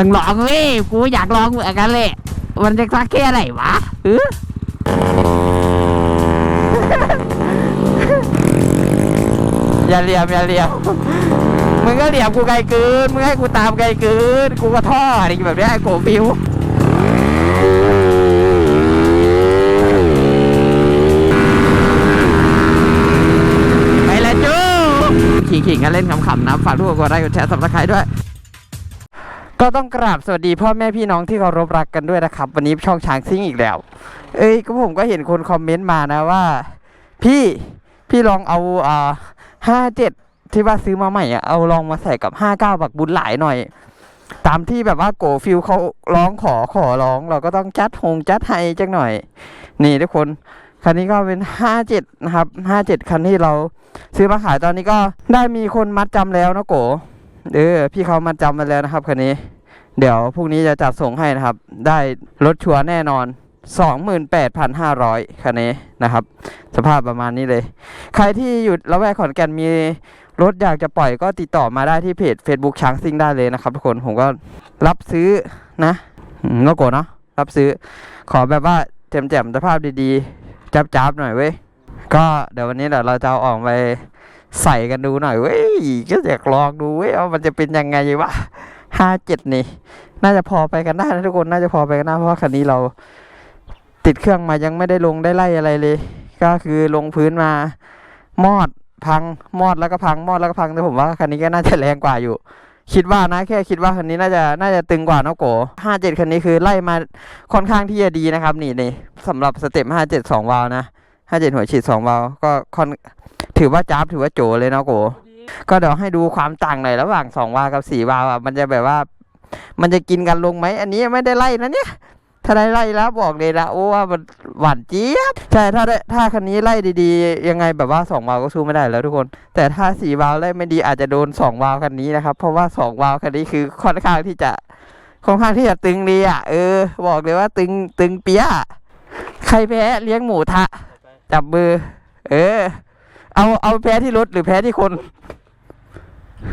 ต้องลองเว้ยกูอยากลองเหมือนกันเลยมันจะสักแค่ไหนวะเอออย่าเหลี่ยมอย่าเหลี่ยมมึงก็เหลี่ยมกูไกลเกินมึงให้กูตามไกลเกินกูก็ท่ออะไรแบบนี้โกฟิวไปแล้วจูขิงๆกันเล่นขำๆนะฝากทุกคนกดไลค์กดแชร์สับสไครด้วย ก็ต้องกราบสวัสดีพ่อแม่พี่น้องที่เคารพรักกันด้วยนะครับ วันนี้ช่องช้างซิ่งอีกแล้ว เอ้ยก็ผมก็เห็นคนคอมเมนต์มานะว่า พี่พี่ลองเอาอ่าห้าเจ็ดที่ว่าซื้อมาใหม่อะเอาลองมาใส่กับห้าเก้าบักบุญหลายหน่อย ตามที่แบบว่าโกฟิลเขาร้องขอขอร้อง เราก็ต้องจัดหงจัดให้จังหน่อย นี่ทุกคนคันนี้ก็เป็นห้าเจ็ดนะครับห้าเจ็ดคันที่เราซื้อมาขายตอนนี้ก็ได้มีคนมัดจำแล้วนะโก เออพี่เขามัดจำมาแล้วนะครับคันนี้ เดี๋ยวพรุ่งนี้จะจัดส่งให้นะครับ ได้รถชัวร์แน่นอน 28,500คันนี้นะครับ สภาพประมาณนี้เลย ใครที่อยู่ละแวกขอนแก่นมีรถอยากจะปล่อยก็ติดต่อมาได้ที่เพจ Facebook ช้างซิ่งได้เลยนะครับ ทุกคนผมก็รับซื้อนะอืมโก้เนาะรับซื้อ ขอแบบว่าแจ่มๆสภาพดีๆจับๆหน่อยเว้ยก็เดี๋ยววันนี้เดี๋ยวเราจะเอาออกไป ใส่กันดูหน่อยเว้ยก็อยากลองดูเว้ยว่ามันจะเป็นยังไงวะห้าเจ็ดนี่ น่าจะพอไปกันได้นะทุกคนน่าจะพอไปกันได้เพราะคันนี้เรา ติดเครื่องมายังไม่ได้ลงได้ไล่อะไรเลย ก็คือลงพื้นมามอดพังมอดแล้วก็พังมอดแล้วก็พังแต่ผมว่าคันนี้ก็น่าจะแรงกว่าอยู่ คิดว่านะแค่คิดว่าคันนี้น่าจะน่าจะตึงกว่านะโกห้าเจ็ดคันนี้คือไล่มาค่อนข้างที่จะดีนะครับ นี่นี่สำหรับสเต็ปห้าเจ็ดสองวาล์วนะห้าเจ็ดหัวฉีดสองวาล์วก็ค่อน ถือว่าจ้าบถือว่าโจเลยเนาะโก ก็เดี๋ยวให้ดูความต่างหน่อยระหว่างสองวากับสี่วาอะมันจะแบบว่า มันจะกินกันลงไหม อันนี้ไม่ได้ไล่นะเนี่ย ถ้าได้ไล่แล้วบอกเลยนะโอ้ว่ามันหวานเจี๊ยบใช่ถ้าได้ถ้าคันนี้ไล่ดีๆ ยังไงแบบว่าสองวาก็สู้ไม่ได้แล้วทุกคน แต่ถ้าสี่วาไล่ไม่ดีอาจจะโดนสองวาคันนี้นะครับ เพราะว่าสองวาคันนี้คือค่อนข้างที่จะค่อนข้างที่จะตึงดีอะเออ บอกเลยว่าตึงตึงเปียะใครแพ้เลี้ยงหมูทะจับมือ เออ เอาเอาแพ้ที่รถหรือแพ้ที่คน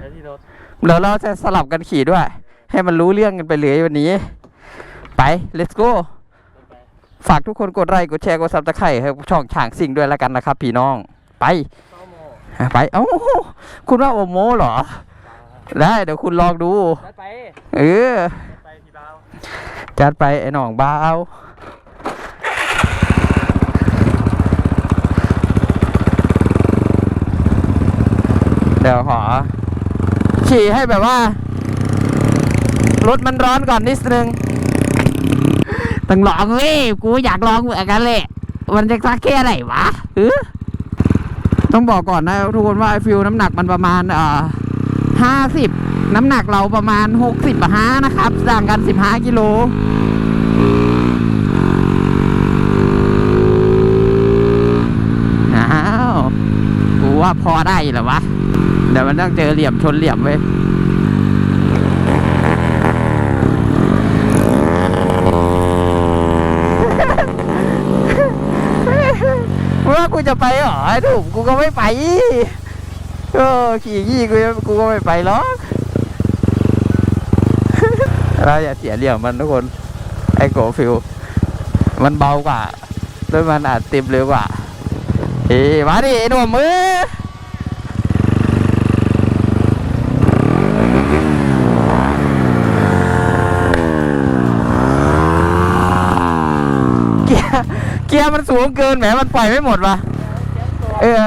แล้วที่รถเดี๋ยวเราจะสลับกันขี่ด้วย ให้มันรู้เรื่องกันไปเลยวันนี้ ไป let's go ฝากทุกคนกดไลค์กดแชร์กดซับสไครต์ให้ช่องช่างสิ่งด้วยแล้วกันนะครับ พี่น้องไปเข้าโมไปเอ้าคุณว่าโอโมเหรอ ได้เดี๋ยวคุณลองดูจัดไปเออจัดไปพี่บ่าวจัดไปไอ้หน่องบ้าเอาเดี๋ยวขอ ขี่ให้แบบว่า รถมันร้อนก่อนนิดนึงต้องลองเว้ยกูอยากลองเหมือนกันเลยมันจะสักแค่ไหนวะเออต้องบอกก่อนนะทุกคนว่าไอฟิวน้ำหนักมันประมาณเอ่อห้าสิบน้ำหนักเราประมาณหกสิบห้านะครับต่างกันสิบห้ากิโลอ้าวกูว่าพอได้เหรอวะ เดี๋ยวมันต้องเจอเหลี่ยมชนเหลี่ยมเว้ยว่ากูจะไปเหรอไอ้ถูกกูก็ไม่ไปเออขี่ยี่กูกูก็ไม่ไปหรอกเราอย่าเสียเหลี่ยมมันทุกคนไอ้โกฟิวมันเบากว่าด้วยมันอาจเต็มเร็วกว่าเอ้มาดิหนุ่มมือ เกียร์ เกียร์มันสูงเกินแหมมันปล่อยไม่หมดว่ะเออ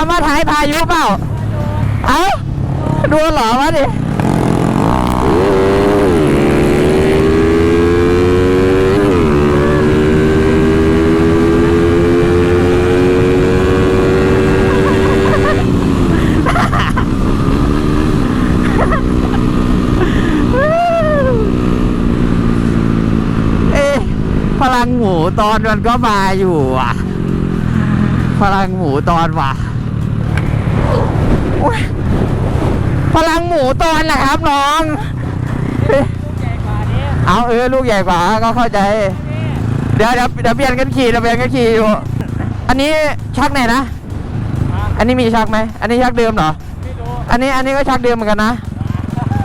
คำว่าท้ายพายุเปล่า เอ้าดูหรอวะดิพลังหมูตอนมันก็มาอยู่อะ พลังหมูตอนว่ะ พลังหมูตอนแหละครับน้องเอ๊ะใหญ่กว่านี้เอาเออลูกใหญ่กว่าก็เข้าใจ เดี๋ยวเดี๋ยวเดี๋ยวเปลี่ยนกันขี่เดี๋ยวเปลี่ยนกันขี่อยู่ อันนี้ชักไหนนะ อันนี้มีชักไหม อันนี้ชักเดิมเหรอ อันนี้อันนี้ก็ชักเดิมเหมือนกันนะ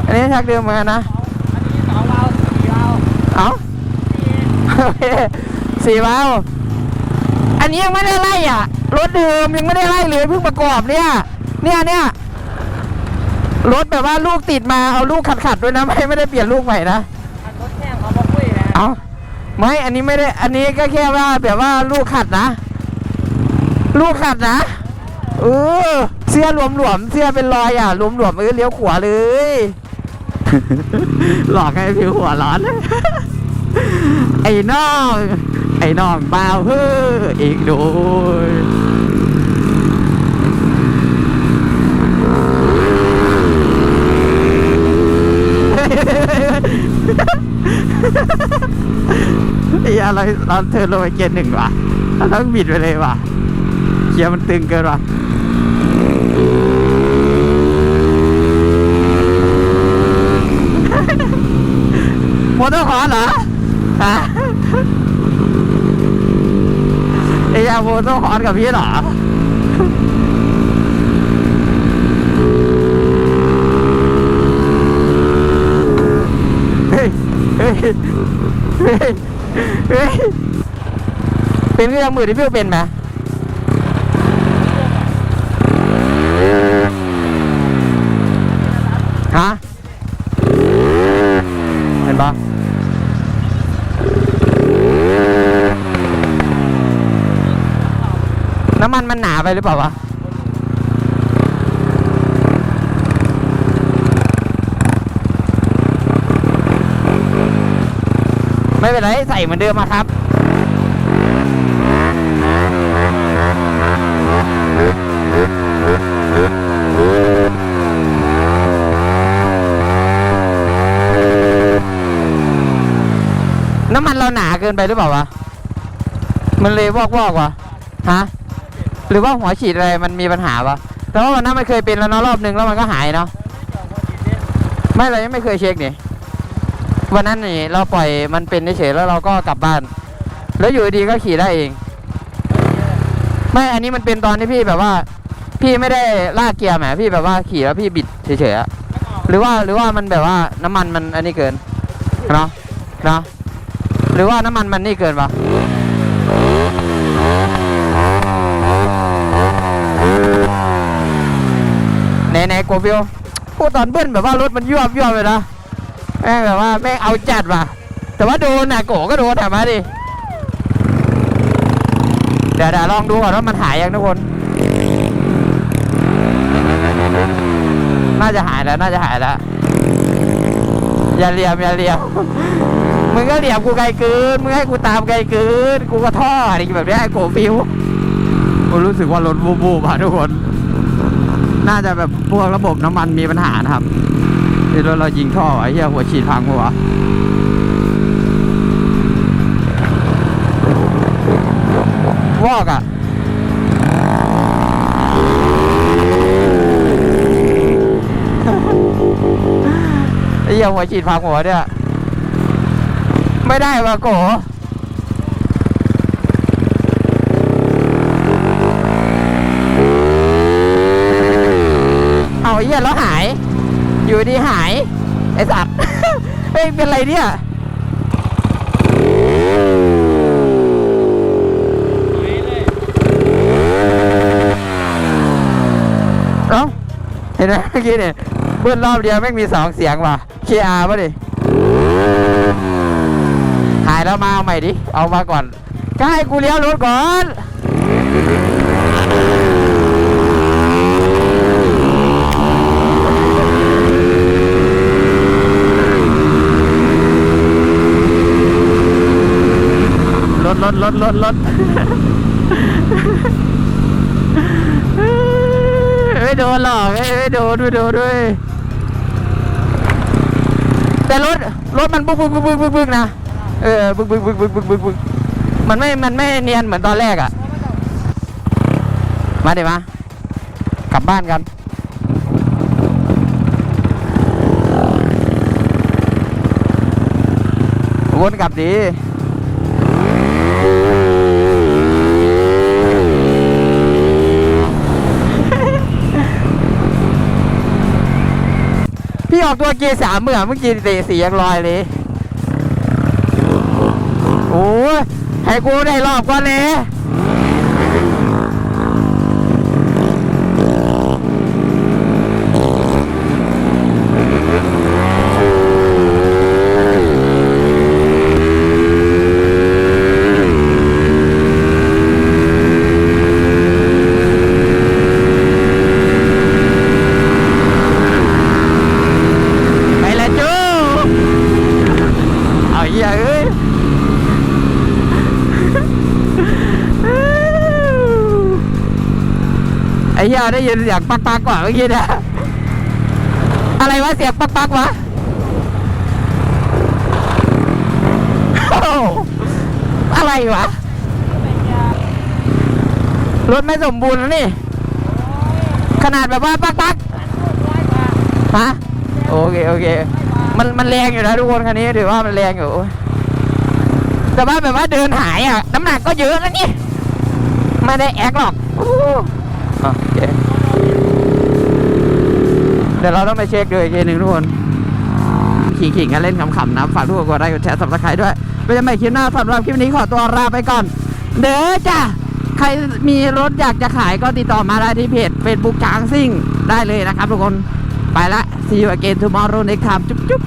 อันนี้ชักเดิมเหมือนกันนะ อันนี้สองเราสี่เราเอาโอเคสี่วาอันนี้ยังไม่ได้ไล่อะ รถเดิมยังไม่ได้ไล่เลยเพิ่งประกอบเนี่ย เนี่ยเนี่ย รถแบบว่าลูกติดมาเอาลูกขัดขัดๆด้วยนะไม่ไม่ได้เปลี่ยนลูกใหม่นะอันรถแข่งเขามาคุยนะเอาไม่อันนี้ไม่ได้อันนี้ก็แค่ว่าแบบว่าลูกขัดนะ ลูกขัดนะเออเสื้อหลวมๆเสื้อเป็นรอยอะหลวมๆเออเลี้ยวขวาเลย หลอกให้พี่หัวร้อนไอ้น้องไอ้น้องเบาวเฮ้ออีกโดย ไอ้ยาเราเราเธอลงไปเกียร์หนึ่งวะเราต้องบิดไปเลยวะเกียร์มันตึงเกินวะมอเตอร์คอร์เหรอฮะไอ้ยาโมเตอร์คอร์กับพี่เหรอเฮ้ยเฮ้ยเฮ้ย เป็นเรื่องมือที่พี่เป็นไหมฮะเห็นปะน้ำมันมันหนาไปหรือเปล่าวะ ไม่เป็นไรใส่เหมือนเดิมอะครับน้ำมันเราหนาเกินไปหรือเปล่าวะ มันเลยวอกวอกวะฮะ หรือว่าหัวฉีดอะไรมันมีปัญหาวะ แต่ว่าวันนั้นมันเคยเป็นแล้วเนาะรอบนึงแล้วมันก็หายเนาะ ไม่เรายังไม่เคยเช็คนี่ วันนั้นนี่เราปล่อยมันเป็นเฉยแล้วเราก็กลับบ้าน แล้วอยู่ดีๆก็ขี่ได้เอง ไม่อันนี้มันเป็นตอนที่พี่แบบว่า พี่ไม่ได้ลากเกียร์แหมพี่แบบว่าขี่แล้วพี่บิดเฉยๆอะหรือว่าหรือว่ามันแบบว่าน้ำมันมันอันนี้เกินเนาะเนาะหรือว่าน้ำมันมันนี่เกินปะไหนไหนโกฟิวพูดตอนเบิ้ลแบบว่ารถมันยวบยวบเลยนะ แม่งแบบว่าแม่งเอาจัดว่ะ แต่ว่าโดนนะโกก็โดนถามมาดิ เดี๋ยวเดี๋ยวลองดูก่อนว่ามันหายยังทุกคน น่าจะหายแล้วน่าจะหายแล้ว อย่าเหลี่ยมอย่าเหลี่ยมมึงก็เหลี่ยมกูไกลเกิน มึงให้กูตามไกลเกิน กูก็ท่ออะไรแบบนี้ไอโกฟิวกูรู้สึกว่ารถบูบูบอะทุกคน น่าจะแบบพวกระบบน้ำมันมีปัญหานะครับ ที่รถเรายิงท่อไอ้เหี้ยหัวฉีดพังหัวะวอกอะไอ้เหี้ยหัวฉีดพังหัวเนี่ย ไม่ได้ว่ะโก เอาไอ้เหี้ยแล้วหาย อยู่ดีหาย ไอ้สัตว์ เฮ้ย เป็นไรเนี่ยเอ้าเห็นไหมเมื่อกี้เนี่ยเบิ้ลรอบเดียวแม่มีสองเสียงว่ะ KR ป่ะดิ หายแล้วมาเอาใหม่ดิ เอามาก่อนก็ให้กูเลี้ยวรถก่อน รถรถรถรถไม่โดนหรอกไม่ไม่โดนไม่โดนด้วยแต่รถรถมันบึกบึกบึกบึกบึกบึกนะเออบึกบึกบึกบึกบึกบึกบึกมันไม่มันไม่เนียนเหมือนตอนแรกอะ มาเดี๋ยวมากลับบ้านกันวนกลับดี พี่ออกตัวเกียร์สามเหมือนเมื่อกี้เตะสียังลอยเลย โอ้ยให้กูได้รอบก่อนเลยไปแล้วจูเอาเหี้ยเอ้ย ไอ้เหี้ยได้ยินเสียงปักปักก่อนเมื่อกี้เนี่ยอะไรวะเสียงปักปักวะโอ้โหอะไรวะ รถไม่สมบูรณ์แล้วนี่ ขนาดแบบว่าปักปักฮะโอเคโอเค มันมันแรงอยู่นะทุกคนคันนี้ถือว่ามันแรงอยู่แต่ว่าแบบว่าเดินหายอะ น้ำหนักก็เยอะนะนี่ ไม่ได้แอคหรอกโอ้โหโอเค เดี๋ยวเราต้องไปเช็คดูอีกทีหนึ่งทุกคนขิงๆกันเล่นขำๆนะฝากทุกคนกดไลค์กดแชร์สับสไครต์ด้วยไปจอกันใหม่คลิปหน้าสำหรับคลิปนี้ขอตัวลาไปก่อน เด้อจ้ะใครมีรถอยากจะขายก็ติดต่อมาได้ที่เพจเฟซบุ๊กช้างซิ่งได้เลยนะครับทุกคนไปละ see you again tomorrow next time จุ๊บ